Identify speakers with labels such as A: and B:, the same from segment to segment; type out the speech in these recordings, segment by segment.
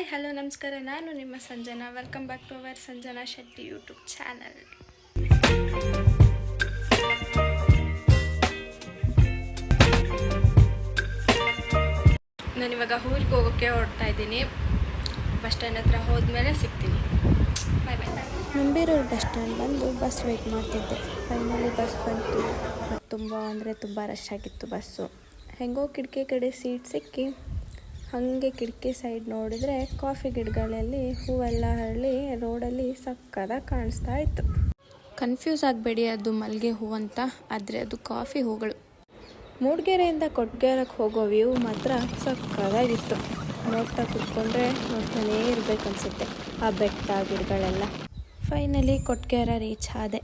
A: Hi, hello, ನಮಸ್ಕಾರ. ನಾನು ನಿಮ್ಮ Sanjana. Welcome back to our Sanjana Shetty YouTube channel ನಾನಿವಾಗ ಊರಿಗೆ ಹೋಗೋಕ್ಕೆ ಹೊರಡ್ತಾ ಇದ್ದೀನಿ. ಬಸ್ ಸ್ಟ್ಯಾಂಡ್ ಹತ್ರ ಹೋದ್ಮೇಲೆ ಸಿಗ್ತೀನಿ. ಬಾಯ್ ಬಾಯ್
B: ನಂಬೀರೂರು ಬಸ್ ಸ್ಟ್ಯಾಂಡ್ ಬಂದು ಬಸ್ ವೇಟ್ ಮಾಡ್ತಿದ್ದೆ. ಫೈನಲಿ ಬಸ್ ಬಂತು. ತುಂಬ ಅಂದರೆ ತುಂಬ ರಶ್ ಆಗಿತ್ತು ಬಸ್ಸು ಹೆಂಗೋ ಕಿಟಕಿ ಕಡೆ ಸೀಟ್ ಸಿಕ್ಕಿ ಹಾಗೆ ಕಿಟಕಿ ಸೈಡ್ ನೋಡಿದರೆ ಕಾಫಿ ಗಿಡಗಳಲ್ಲಿ ಹೂವೆಲ್ಲ ಹರಳಿ ರೋಡಲ್ಲಿ ಸಕ್ಕದಾಗಿ ಕಾಣಿಸ್ತಾ ಇತ್ತು. ಕನ್ಫ್ಯೂಸ್ ಆಗಬೇಡಿ ಅದು ಮಲ್ಲಿಗೆ ಹೂ ಅಂತ. ಆದರೆ ಅದು ಕಾಫಿ ಹೂಗಳು. ಮೂಡಿಗೆರೆಯಿಂದ ಕೊಟ್ಗೆರೆಗೆ ಹೋಗೋ ವ್ಯೂ ಮಾತ್ರ ಸಕ್ಕದಾಗಿತ್ತು ನೋಡ್ತಾ ಕುತ್ಕೊಂಡ್ರೆ ನೋಡ್ತಾನೇ ಇರಬೇಕನ್ಸುತ್ತೆ ಆ ಬೆಟ್ಟ ಗಿಡಗಳೆಲ್ಲ. ಫೈನಲಿ ಕೊಟ್ಗೆರೆ ರೀಚ್ ಆದೆ.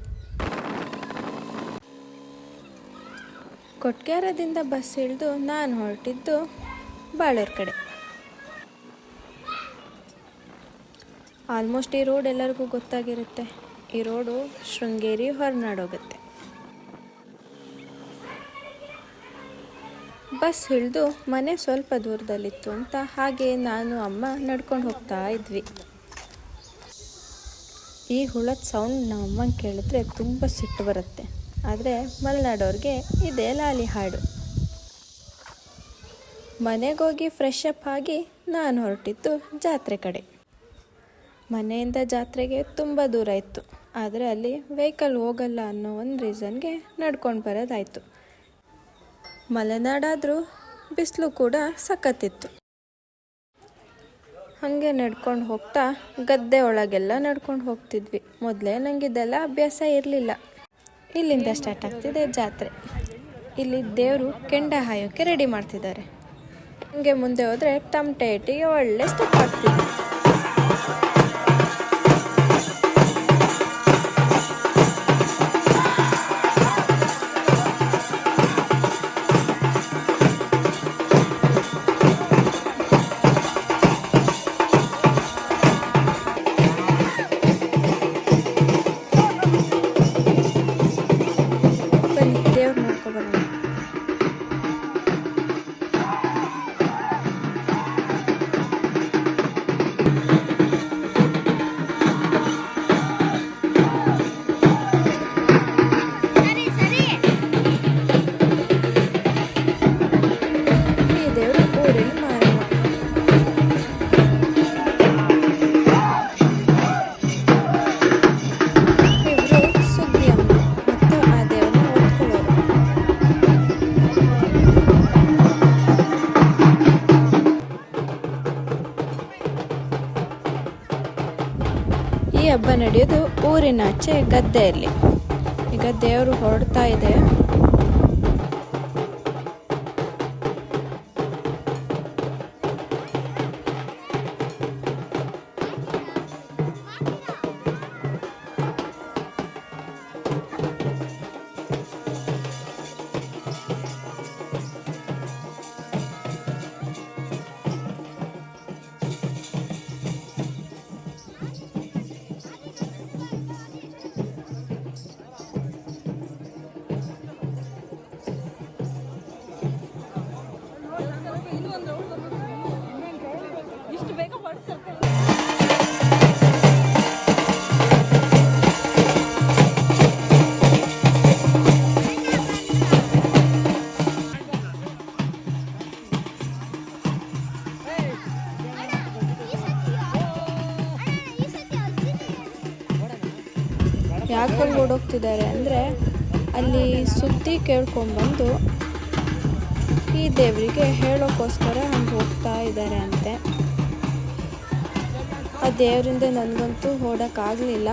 B: ಕೊಟ್ಗೆರದಿಂದ ಬಸ್ ಇಳಿದು ನಾನು ಹೊರಟಿದ್ದು ಬಾಳೂರು ಕಡೆ. ಆಲ್ಮೋಸ್ಟ್ ಈ ರೋಡ್ ಎಲ್ಲರಿಗೂ ಗೊತ್ತಾಗಿರುತ್ತೆ. ಈ ರೋಡು ಶೃಂಗೇರಿ, ಹೊರನಾಡು ಹೋಗುತ್ತೆ. ಬಸ್ ಹಿಡಿದು ಮನೆ ಸ್ವಲ್ಪ ದೂರದಲ್ಲಿತ್ತು ಅಂತ ಹಾಗೆ ನಾನು, ಅಮ್ಮ ನಡ್ಕೊಂಡು ಹೋಗ್ತಾ ಇದ್ವಿ. ಈ ಹುಳದ ಸೌಂಡ್ ನಮ್ಮ ಅಮ್ಮಂಗೆ ಕೇಳಿದ್ರೆ ತುಂಬ ಸಿಟ್ಟು ಬರುತ್ತೆ. ಆದರೆ ಮಲೆನಾಡೋರಿಗೆ ಇದೇ ಲಾಲಿ ಹಾಡು. ಮನೆಗೋಗಿ ಫ್ರೆಶ್ ಅಪ್ ಆಗಿ ನಾನು ಹೊರಟಿದ್ದು ಜಾತ್ರೆ ಕಡೆ. ಮನೆಯಿಂದ ಜಾತ್ರೆಗೆ ತುಂಬ ದೂರ ಇತ್ತು. ಆದರೆ ಅಲ್ಲಿ ವೆಹಿಕಲ್ ಹೋಗಲ್ಲ ಅನ್ನೋ ಒಂದು ರೀಸನ್ಗೆ ನಡ್ಕೊಂಡು ಬರೋದಾಯಿತು. ಮಲೆನಾಡಾದರೂ ಬಿಸಿಲು ಕೂಡ ಸಖತ್ತಿತ್ತು. ಹಾಗೆ ನಡ್ಕೊಂಡು ಹೋಗ್ತಾ ಗದ್ದೆ ಒಳಗೆಲ್ಲ ನಡ್ಕೊಂಡು ಹೋಗ್ತಿದ್ವಿ. ಮೊದಲೇ ನನಗಿದೆಲ್ಲ ಅಭ್ಯಾಸ ಇರಲಿಲ್ಲ. ಇಲ್ಲಿಂದ ಸ್ಟಾರ್ಟ್ ಆಗ್ತಿದೆ ಜಾತ್ರೆ. ಇಲ್ಲಿ ದೇವರು ಕೆಂಡ ಹಾಯೋಕ್ಕೆ ರೆಡಿ ಮಾಡ್ತಿದ್ದಾರೆ. ಹಂಗೆ ಮುಂದೆ ಹೋದರೆ ಟಮಟೆ ಇಟ್ಟಿಗೆ ಒಳ್ಳೆ ಸ್ಟೆಪ್ ಆಗ್ತಿದೆ. ನಡೆಯೋದು ಊರಿನಾಚೆ ಗದ್ದೆಯಲ್ಲಿ ಈಗ ದೇವರು ಹೊರಡ್ತಾ ಇದೆ. ಹಂಗೆ ಓಡೋಗ್ತಿದ್ದಾರೆ ಅಂದರೆ ಅಲ್ಲಿ ಸುದ್ದಿ ಕೇಳ್ಕೊಂಡ್ಬಂದು ಈ ದೇವರಿಗೆ ಹೇಳೋಕ್ಕೋಸ್ಕರ ಹಂಗೆ ಹೋಗ್ತಾ ಇದ್ದಾರೆ ಅಂತೆ. ಆ ದೇವರಿಂದ ನನಗಂತೂ ಓಡೋಕ್ಕಾಗಲಿಲ್ಲ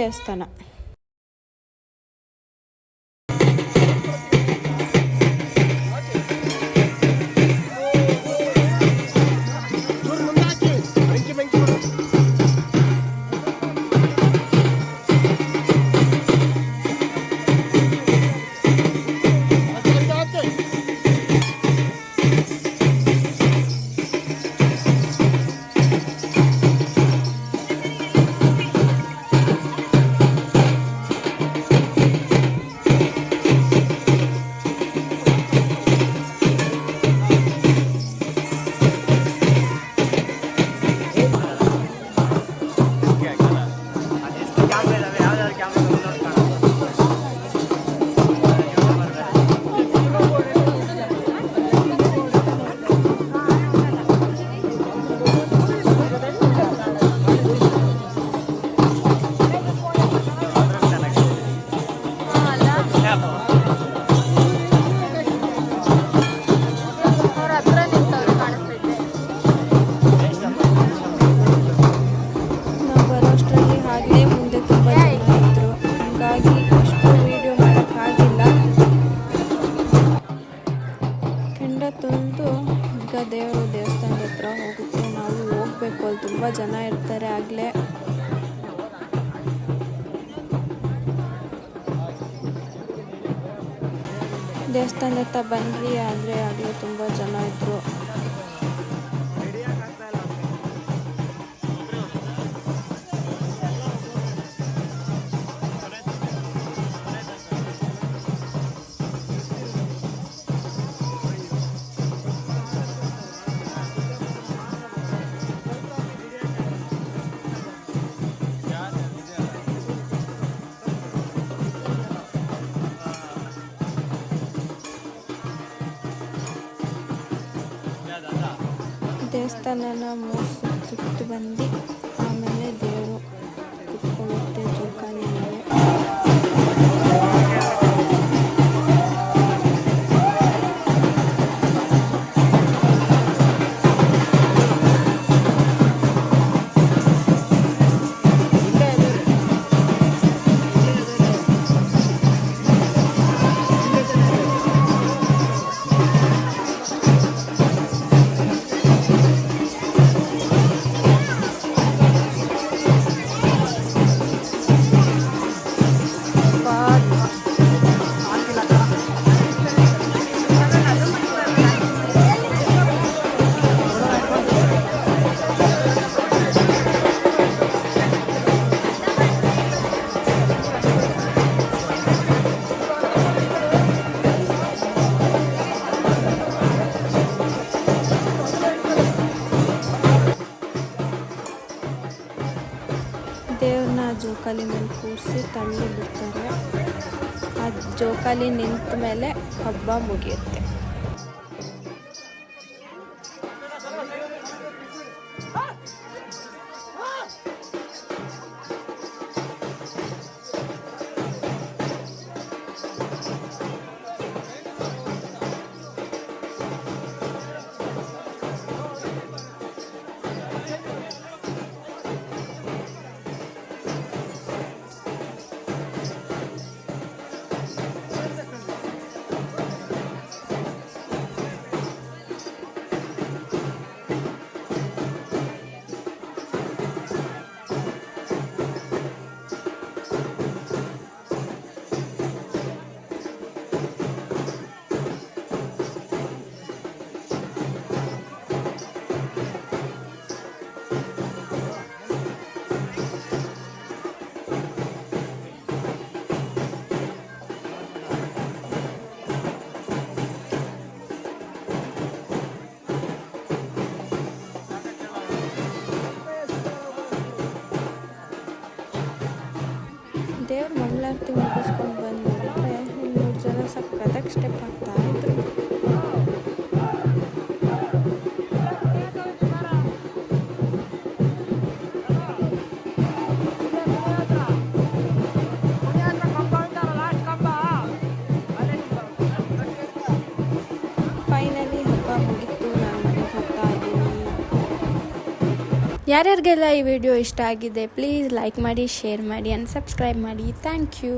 B: ದೇವಸ್ಥಾನ ದೇವಸ್ಥಾನದ ಹತ್ರ ಬಂದ್ರಿ ಆದರೆ ಆಗಲೇ ತುಂಬ ಜನ ಇದ್ದರು ದೇವಸ್ಥಾನನ ಮೂರು ಸುತ್ತು ಸುತ್ತು ಬಂದು ಜೋಕಾಲಿ ಮೇಲೆ ಕೂರಿಸಿ ತಳ್ಳಿ ಬಿಡ್ತಾರೆ. ಆ ಜೋಕಾಲಿ ನಿಂತ ಮೇಲೆ ಹಬ್ಬ ಮುಗಿಯುತ್ತೆ. ಮಂಗಳಾರತಿ ಮುಗಿಸ್ಕೊಂಡು ಬಂದು ನೋಡಿದ್ರೆ ಜನ ಸಖತ್ತಾಗಿ ಸ್ಟೆಪ್ ಹಾಕ್ತಾ ಯಾರ್ಯಾರಿಗೆಲ್ಲ ಈ ವಿಡಿಯೋ ಇಷ್ಟ ಆಗಿದೆ ಪ್ಲೀಸ್ ಲೈಕ್ ಮಾಡಿ ಶೇರ್ ಮಾಡಿ ಆ್ಯಂಡ್ ಸಬ್ಸ್ಕ್ರೈಬ್ ಮಾಡಿ. Thank you